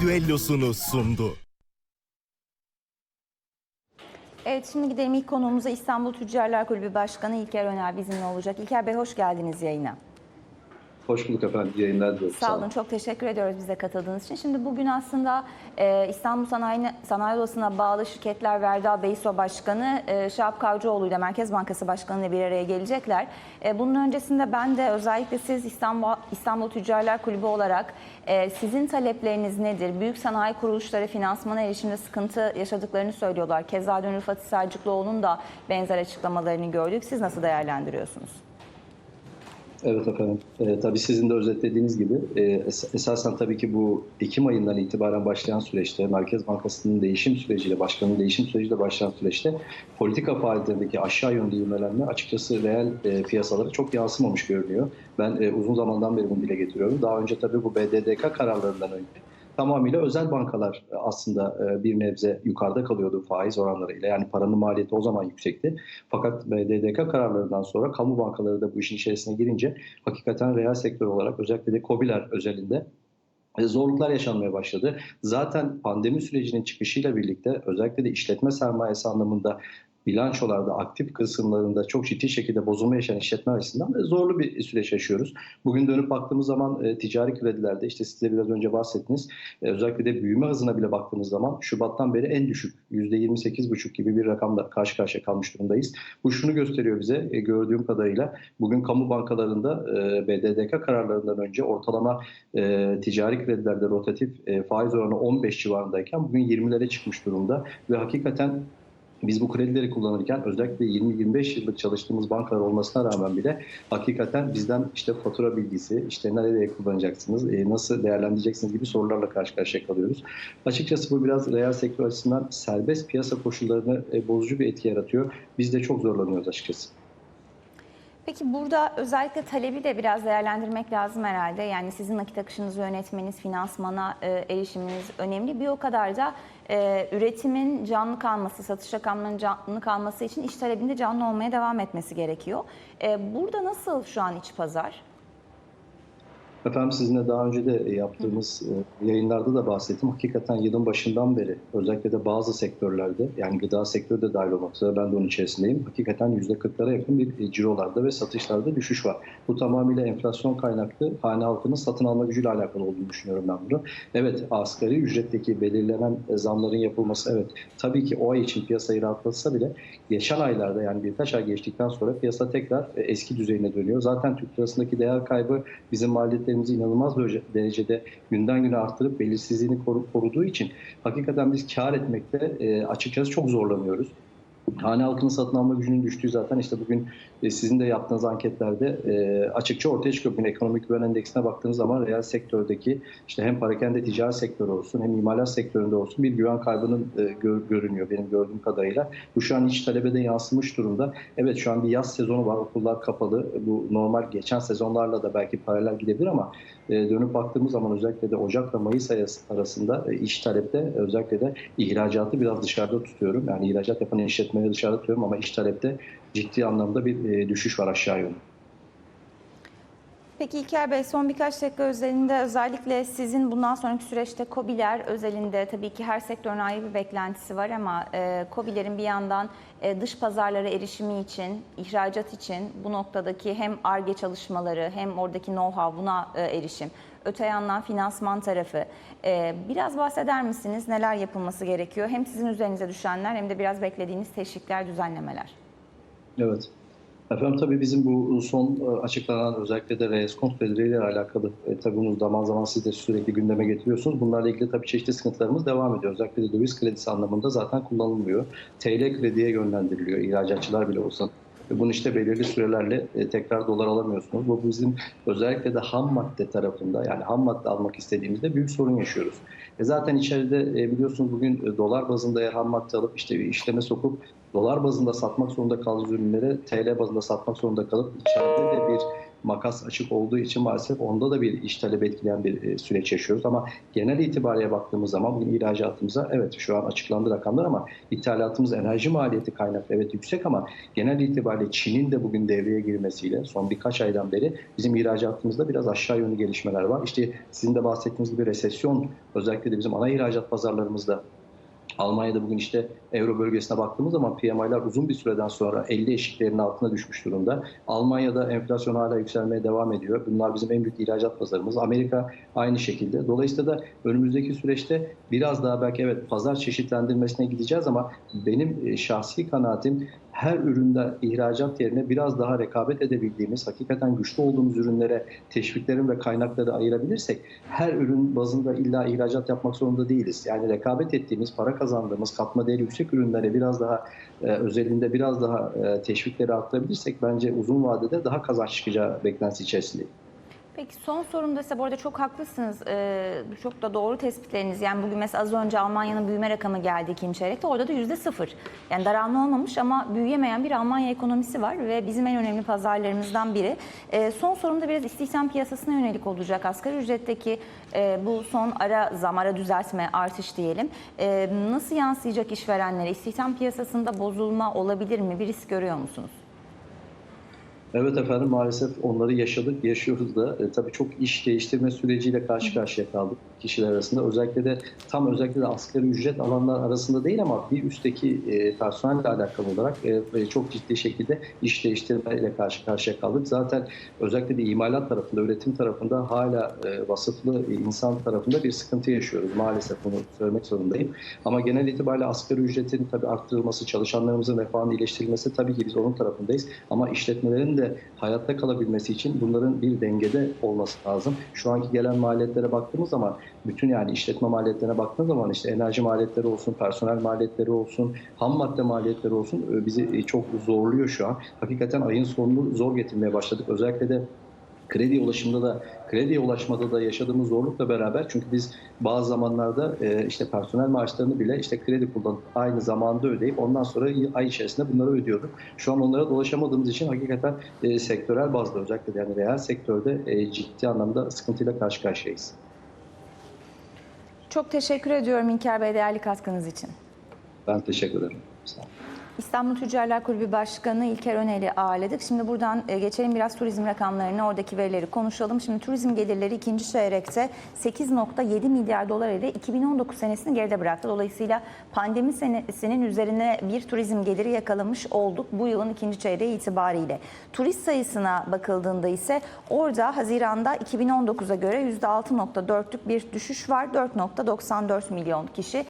düellosunu sundu. Evet şimdi gidelim ilk konuğumuza İstanbul Tüccarlar Kulübü Başkanı İlker Öner bizimle olacak. İlker Bey hoş geldiniz yayına. Hoş bulduk efendim. İyi Yayınlar diliyorum. Sağ olun, çok teşekkür ediyoruz bize katıldığınız için. Şimdi bugün aslında e, İstanbul Sanayi, Sanayi Odası'na bağlı şirketler Verda Beyso Başkanı e, Şahap Kavcıoğlu ile Merkez Bankası Başkanı ile bir araya gelecekler. E, bunun öncesinde ben de özellikle siz İstanbul, İstanbul Tüccarlar Kulübü olarak e, sizin talepleriniz nedir? Büyük sanayi kuruluşları finansmana erişimde sıkıntı yaşadıklarını söylüyorlar. Keza dün Rıfat Sarcıklıoğlu'nun da benzer açıklamalarını gördük. Siz nasıl değerlendiriyorsunuz? Evet efendim. Ee, tabii sizin de özetlediğiniz gibi e, es- esasen tabii ki bu Ekim ayından itibaren başlayan süreçte Merkez Bankası'nın değişim süreciyle, başkanın değişim süreciyle başlayan süreçte politika faaliyetlerindeki aşağı yönlü ivmelenme açıkçası reel e, piyasalara çok yansımamış görünüyor. Ben e, uzun zamandan beri bunu dile getiriyorum. Daha önce tabii bu BDDK kararlarından önce tamamıyla özel bankalar e, aslında e, bir nebze yukarıda kalıyordu faiz oranlarıyla. Yani paranın maliyeti o zaman yüksekti. Fakat BDDK kararlarından sonra kamu bankaları da bu işin içerisine girince hakikaten reel sektör olarak özellikle de KOBİ'ler özelinde e, zorluklar yaşanmaya başladı. Zaten pandemi sürecinin çıkışıyla birlikte özellikle de işletme sermayesi anlamında bilançolarda aktif kısımlarında çok ciddi şekilde bozulma yaşayan işletme açısından da zorlu bir süreç yaşıyoruz. Bugün dönüp baktığımız zaman e, ticari kredilerde işte siz de biraz önce bahsettiniz. E, özellikle de büyüme hızına bile baktığımız zaman Şubat'tan beri en düşük %28,5 gibi bir rakamla karşı karşıya kalmış durumdayız. Bu şunu gösteriyor bize e, gördüğüm kadarıyla bugün kamu bankalarında e, BDDK kararlarından önce ortalama e, ticari kredilerde rotatif e, faiz oranı 15 civarındayken bugün 20'lere çıkmış durumda ve hakikaten biz bu kredileri kullanırken özellikle 20-25 yıllık çalıştığımız bankalar olmasına rağmen bile hakikaten bizden işte fatura bilgisi, işte nereye kullanacaksınız, e, nasıl değerlendireceksiniz gibi sorularla karşı karşıya kalıyoruz. Açıkçası bu biraz reel sektör açısından serbest piyasa koşullarını e, bozucu bir etki yaratıyor. Biz de çok zorlanıyoruz açıkçası. Peki burada özellikle talebi de biraz değerlendirmek lazım herhalde. Yani sizin nakit akışınızı yönetmeniz, finansmana e, erişiminiz önemli. Bir o kadar da e, üretimin canlı kalması, satış rakamlarının canlı kalması için iş talebinde canlı olmaya devam etmesi gerekiyor. E, burada nasıl şu an iç pazar? Efendim sizinle daha önce de yaptığımız e, yayınlarda da bahsettim. Hakikaten yılın başından beri özellikle de bazı sektörlerde yani gıda sektörü de dahil olmak üzere ben de onun içerisindeyim. Hakikaten %40'lara yakın bir e, cirolarda ve satışlarda düşüş var. Bu tamamıyla enflasyon kaynaklı hane halkının satın alma gücüyle alakalı olduğunu düşünüyorum ben bunu. Evet asgari ücretteki belirlenen e, zamların yapılması evet tabii ki o ay için piyasayı rahatlatsa bile geçen aylarda yani birkaç ay geçtikten sonra piyasa tekrar e, eski düzeyine dönüyor. Zaten Türk lirasındaki değer kaybı bizim maliyetlerimizi inanılmaz derece- derecede günden güne arttırıp belirsizliğini koru- koruduğu için hakikaten biz kar etmekte açıkçası çok zorlanıyoruz. Hane halkının satın alma gücünün düştüğü zaten işte bugün e, sizin de yaptığınız anketlerde e, açıkça ortaya çıkıyor. Bugün ekonomik güven endeksine baktığınız zaman reel sektördeki işte hem parakende ticari sektörü olsun hem imalat sektöründe olsun bir güven kaybının e, gör- görünüyor benim gördüğüm kadarıyla. Bu şu an iç talebe de yansımış durumda. Evet şu an bir yaz sezonu var okullar kapalı. Bu normal geçen sezonlarla da belki paralel gidebilir ama dönüp baktığımız zaman özellikle de Ocak'la Mayıs ayı arasında iş talepte özellikle de ihracatı biraz dışarıda tutuyorum. Yani ihracat yapan işletmeleri dışarıda tutuyorum ama iş talepte ciddi anlamda bir e, düşüş var aşağı yönlü. Peki İlker Bey son birkaç dakika özelinde özellikle sizin bundan sonraki süreçte KOBİ'ler özelinde tabii ki her sektörün ayrı bir beklentisi var ama e, KOBİ'lerin bir yandan e, dış pazarlara erişimi için, ihracat için bu noktadaki hem ARGE çalışmaları hem oradaki know-how buna e, erişim. Öte yandan finansman tarafı. E, biraz bahseder misiniz neler yapılması gerekiyor? Hem sizin üzerinize düşenler hem de biraz beklediğiniz teşvikler, düzenlemeler. Evet. Efendim tabii bizim bu son e, açıklanan özellikle de reskont kredileriyle alakalı e, tabii bunu zaman zaman siz de sürekli gündeme getiriyorsunuz. Bunlarla ilgili tabii çeşitli sıkıntılarımız devam ediyor. Özellikle de döviz kredisi anlamında zaten kullanılmıyor. TL krediye yönlendiriliyor ihracatçılar bile olsa. Ve Bunu işte belirli sürelerle e, tekrar dolar alamıyorsunuz. Bu bizim özellikle de ham madde tarafında yani ham madde almak istediğimizde büyük sorun yaşıyoruz. E zaten içeride e, biliyorsunuz bugün e, dolar bazında eğer ham madde alıp işte bir işleme sokup dolar bazında satmak zorunda kaldığımız ürünleri TL bazında satmak zorunda kalıp içeride de bir makas açık olduğu için maalesef onda da bir iş talep etkileyen bir e, süreç yaşıyoruz. Ama genel itibariyle baktığımız zaman bugün ihracatımıza evet şu an açıklandı rakamlar ama ithalatımız enerji maliyeti kaynaklı evet yüksek ama genel itibariyle Çin'in de bugün devreye girmesiyle son birkaç aydan beri bizim ihracatımızda biraz aşağı yönlü gelişmeler var. İşte sizin de bahsettiğiniz gibi resesyon özellikle de bizim ana ihracat pazarlarımızda Almanya'da bugün işte Euro bölgesine baktığımız zaman PMI'ler uzun bir süreden sonra 50 eşiklerinin altına düşmüş durumda. Almanya'da enflasyon hala yükselmeye devam ediyor. Bunlar bizim en büyük ihracat pazarımız. Amerika aynı şekilde. Dolayısıyla da önümüzdeki süreçte biraz daha belki evet pazar çeşitlendirmesine gideceğiz ama benim e, şahsi kanaatim her üründe ihracat yerine biraz daha rekabet edebildiğimiz, hakikaten güçlü olduğumuz ürünlere teşviklerin ve kaynakları ayırabilirsek her ürün bazında illa ihracat yapmak zorunda değiliz. Yani rekabet ettiğimiz, para kazandığımız, katma değeri yüksek ürünlere biraz daha e, özelinde biraz daha e, teşvikleri arttırabilirsek bence uzun vadede daha kazanç çıkacağı beklentisi içerisindeyim. Peki son sorumda ise bu arada çok haklısınız. Ee, çok da doğru tespitleriniz. Yani bugün mesela az önce Almanya'nın büyüme rakamı geldi ikinci çeyrekte. Orada da yüzde sıfır. Yani daralma olmamış ama büyüyemeyen bir Almanya ekonomisi var ve bizim en önemli pazarlarımızdan biri. Ee, son sorumda biraz istihdam piyasasına yönelik olacak. Asgari ücretteki e, bu son ara zam, ara düzeltme, artış diyelim. E, nasıl yansıyacak işverenlere? İstihdam piyasasında bozulma olabilir mi? Bir risk görüyor musunuz? Evet efendim maalesef onları yaşadık, yaşıyoruz da. E, tabii çok iş değiştirme süreciyle karşı karşıya kaldık kişiler arasında. Özellikle de tam özellikle de asgari ücret alanlar arasında değil ama bir üstteki e, personelle alakalı olarak e, çok ciddi şekilde iş değiştirmeyle karşı karşıya kaldık. Zaten özellikle de imalat tarafında, üretim tarafında hala e, vasıflı insan tarafında bir sıkıntı yaşıyoruz. Maalesef bunu söylemek zorundayım. Ama genel itibariyle asgari ücretin tabii arttırılması, çalışanlarımızın refahının iyileştirilmesi tabii ki biz onun tarafındayız. Ama işletmelerin de hayatta kalabilmesi için bunların bir dengede olması lazım. Şu anki gelen maliyetlere baktığımız zaman bütün yani işletme maliyetlerine baktığımız zaman işte enerji maliyetleri olsun, personel maliyetleri olsun, ham madde maliyetleri olsun e, bizi çok zorluyor şu an. Hakikaten ayın sonunu zor getirmeye başladık. Özellikle de kredi ulaşımda da krediye ulaşmada da yaşadığımız zorlukla beraber çünkü biz bazı zamanlarda e, işte personel maaşlarını bile işte kredi kullanıp aynı zamanda ödeyip ondan sonra ay içerisinde bunları ödüyorduk. Şu an onlara dolaşamadığımız için hakikaten e, sektörel bazda özellikle yani reel sektörde e, ciddi anlamda sıkıntıyla karşı karşıyayız. Çok teşekkür ediyorum İlker Bey değerli katkınız için. Ben teşekkür ederim. Sağ olun. İstanbul Tüccarlar Kulübü Başkanı İlker Önel'i ağırladık. Şimdi buradan e, geçelim biraz turizm rakamlarını, oradaki verileri konuşalım. Şimdi turizm gelirleri ikinci çeyrekte 8.7 milyar dolar ile 2019 senesini geride bıraktı. Dolayısıyla pandemi senesinin üzerine bir turizm geliri yakalamış olduk bu yılın ikinci çeyreği itibariyle. Turist sayısına bakıldığında ise orada Haziran'da 2019'a göre %6.4'lük bir düşüş var. 4.94 milyon kişi